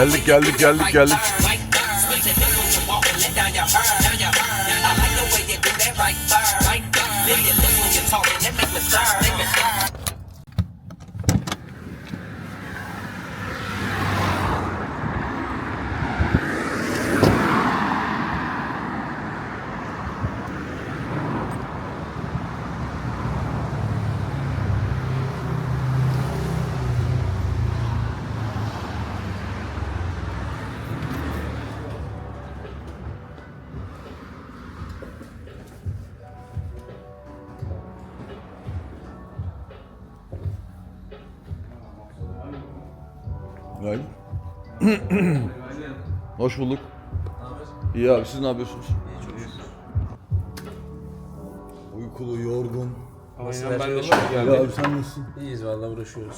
Geldik geldik geldik geldik. Günaydın. Hoş bulduk. İyi abi siz ne yapıyorsunuz? Uykulu, yorgun. Aynen ben de Ya şimdi abi sen nasılsın? İyiyiz valla uğraşıyoruz.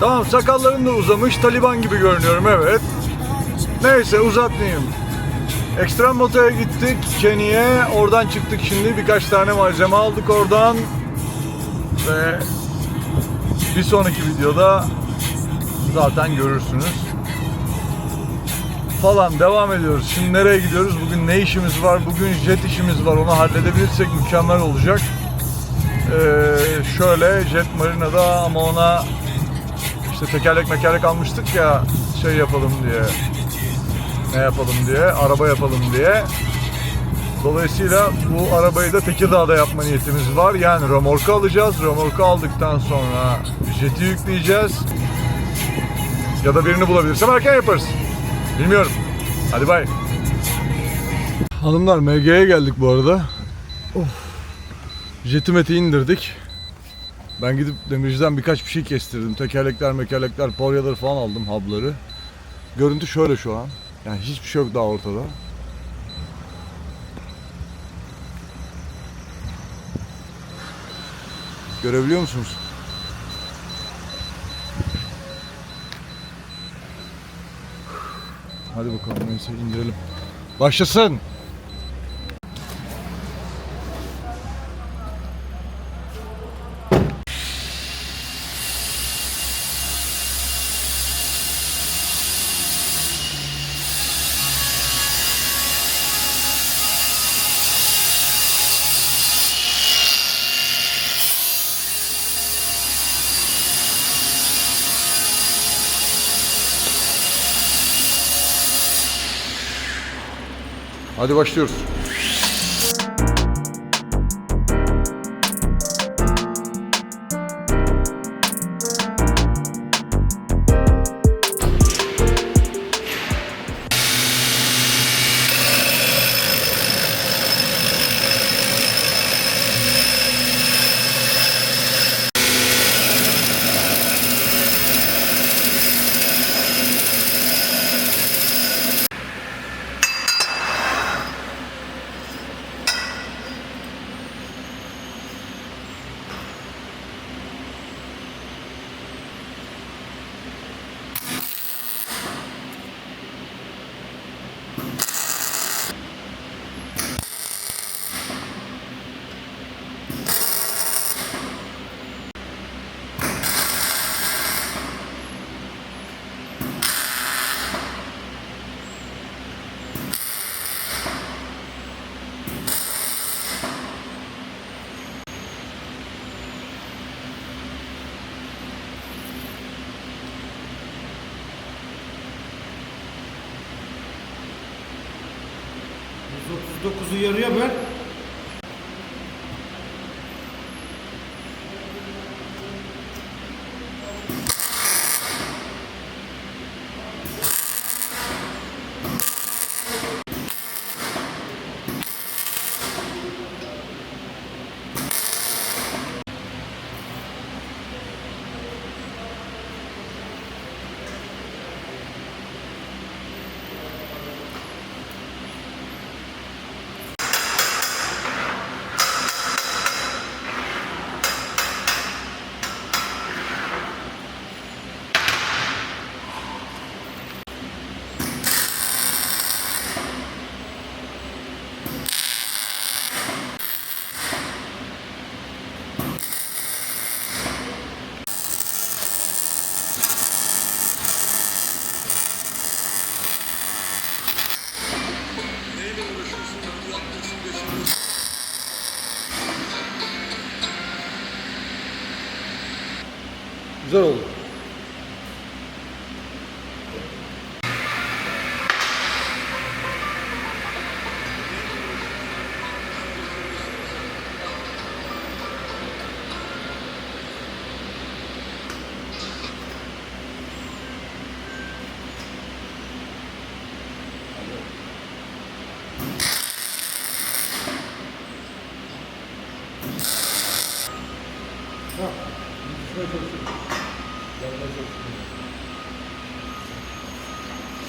Tamam sakalların da uzamış, Taliban gibi görünüyorum evet. Neyse uzatmayayım. Ekstrem Moto'ya gittik, Kenny'e. Oradan çıktık şimdi. Birkaç tane malzeme aldık oradan. Ve bir sonraki videoda zaten görürsünüz. Falan devam ediyoruz. Şimdi nereye gidiyoruz? Bugün ne işimiz var? Bugün jet işimiz var. Onu halledebilirsek mükemmel olacak. Ee, şöyle Jet Marina'da ama ona işte tekerlek mekerlek almıştık ya şey yapalım diye. Ne yapalım diye, araba yapalım diye. Dolayısıyla bu arabayı da Tekirdağ'da yapma niyetimiz var. Yani römorku alacağız. Römorku aldıktan sonra jeti yükleyeceğiz. Ya da birini bulabilirsem erken yaparız. Bilmiyorum. Hadi bay. Hanımlar MG'ye geldik bu arada. Of. Jeti meti indirdik. Ben gidip demirciden birkaç bir şey kestirdim. Tekerlekler, mekerlekler, poryaları falan aldım, habları. Görüntü şöyle şu an. Yani hiçbir şey yok daha ortada. Görebiliyor musunuz? Hadi bakalım neyse indirelim. Başlasın. Hadi başlıyoruz. Dokuzu yarıya. Güzel oldu.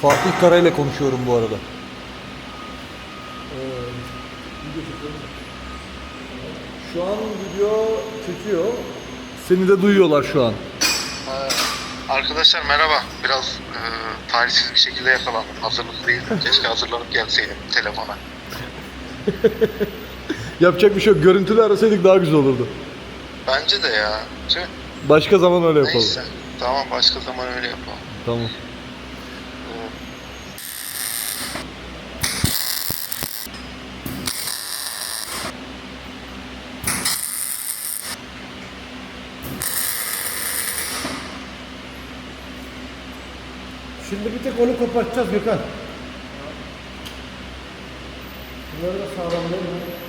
Fatih Kara ile konuşuyorum bu arada. Şu an video çekiyor. Seni de duyuyorlar şu an. Arkadaşlar merhaba. Biraz e, talihsiz bir şekilde yakalandım. Hazırlıklı değildim. Keşke hazırlanıp gelseydim telefona. Yapacak bir şey yok. Görüntülü arasaydık daha güzel olurdu. Bence de ya. Tüh. Başka zaman öyle yapalım. Neyse. Tamam başka zaman öyle yapalım. Tamam. Şimdi bir tek onu kopartacağız Gökhan. Bunları da sağlamlayalım.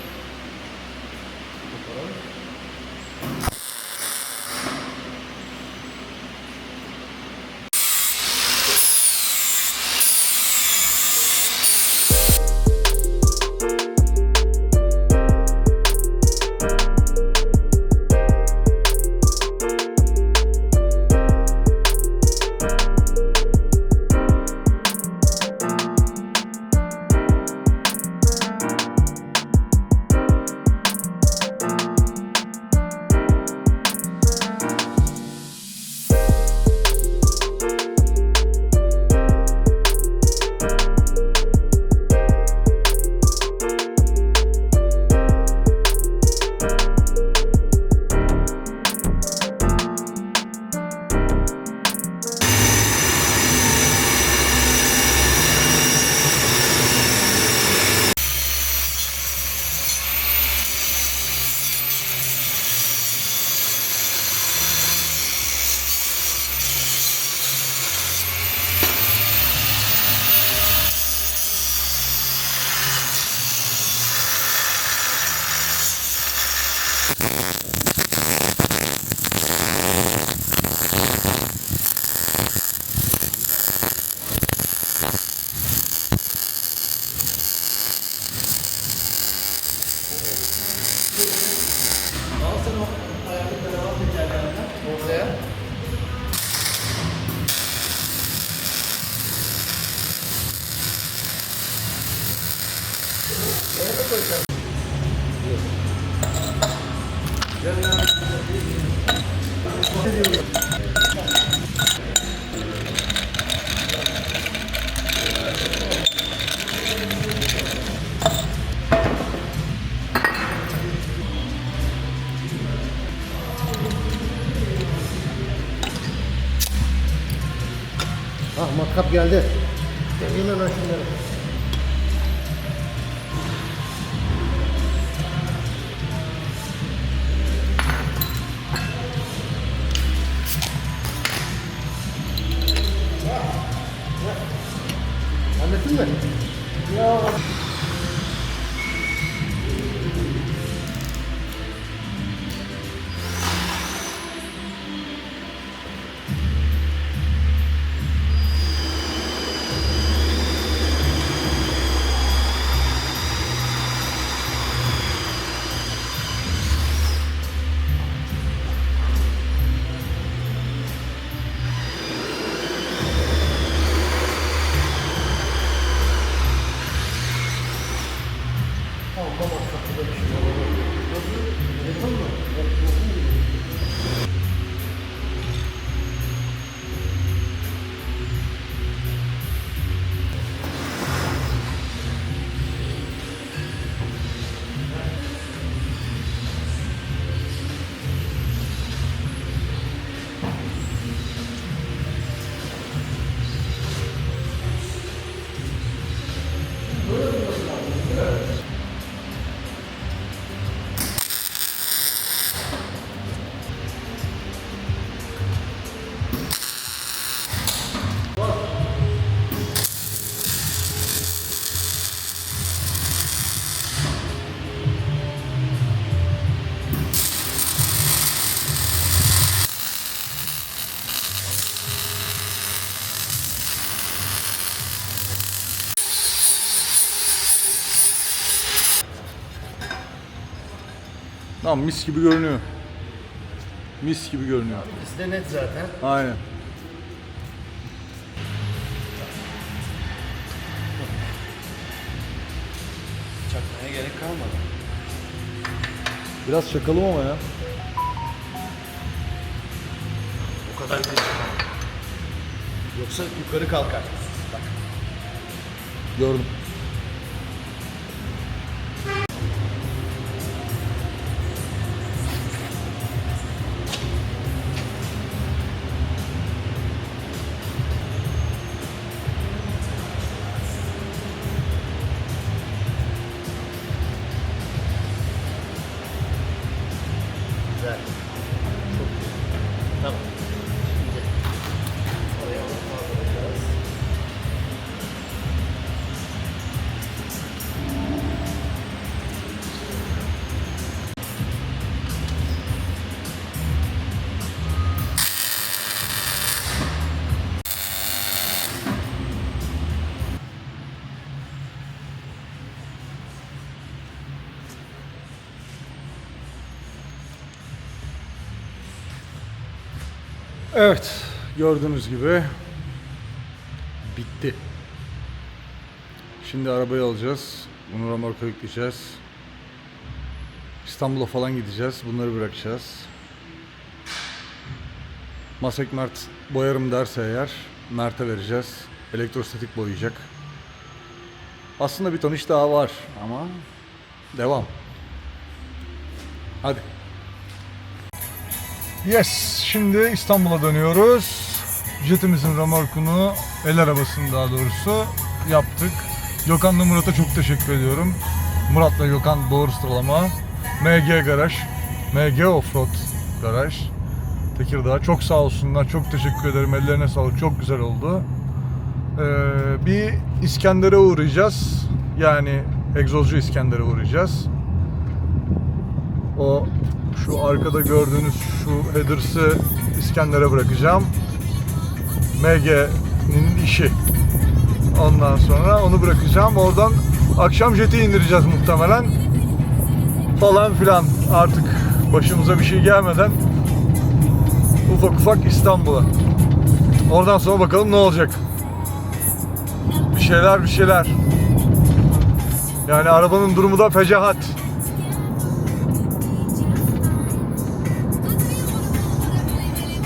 Essa foi a Ah matkap geldi. Gelin hemen şunları. Tamam mis gibi görünüyor. Mis gibi görünüyor. İkisi de net zaten. Aynen. Çakmaya gerek kalmadı. Biraz çakalım ama ya. O kadar değil. Yoksa yukarı kalkar. Bak. Gördüm. Evet, gördüğünüz gibi bitti. Şimdi arabayı alacağız. Bunu remorka yükleyeceğiz. İstanbul'a falan gideceğiz. Bunları bırakacağız. Masek Mert boyarım derse eğer Mert'e vereceğiz. Elektrostatik boyayacak. Aslında bir ton iş daha var ama devam. Hadi. Yes, şimdi İstanbul'a dönüyoruz. Jetimizin remorkunu, el arabasını daha doğrusu yaptık. Gökhan'la Murat'a çok teşekkür ediyorum. Murat'la Gökhan doğru sıralama. MG Garaj, MG Offroad Garaj. Tekirdağ. Çok sağ olsunlar, çok teşekkür ederim. Ellerine sağlık, çok güzel oldu. Ee, bir İskender'e uğrayacağız. Yani egzozcu İskender'e uğrayacağız. O şu arkada gördüğünüz şu headers'ı İskender'e bırakacağım. MG'nin işi. Ondan sonra onu bırakacağım. Oradan akşam jeti indireceğiz muhtemelen. Falan filan artık başımıza bir şey gelmeden ufak ufak İstanbul'a. Oradan sonra bakalım ne olacak. Bir şeyler bir şeyler. Yani arabanın durumu da fecahat.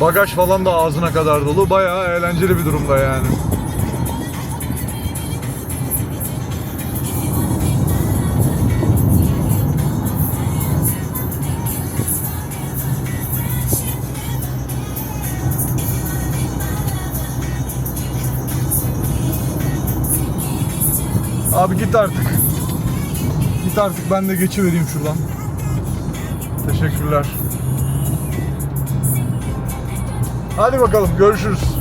Bagaj falan da ağzına kadar dolu. Bayağı eğlenceli bir durumda yani. Abi git artık. Git artık ben de geçivereyim şuradan. Teşekkürler. Hadi bakalım görüşürüz.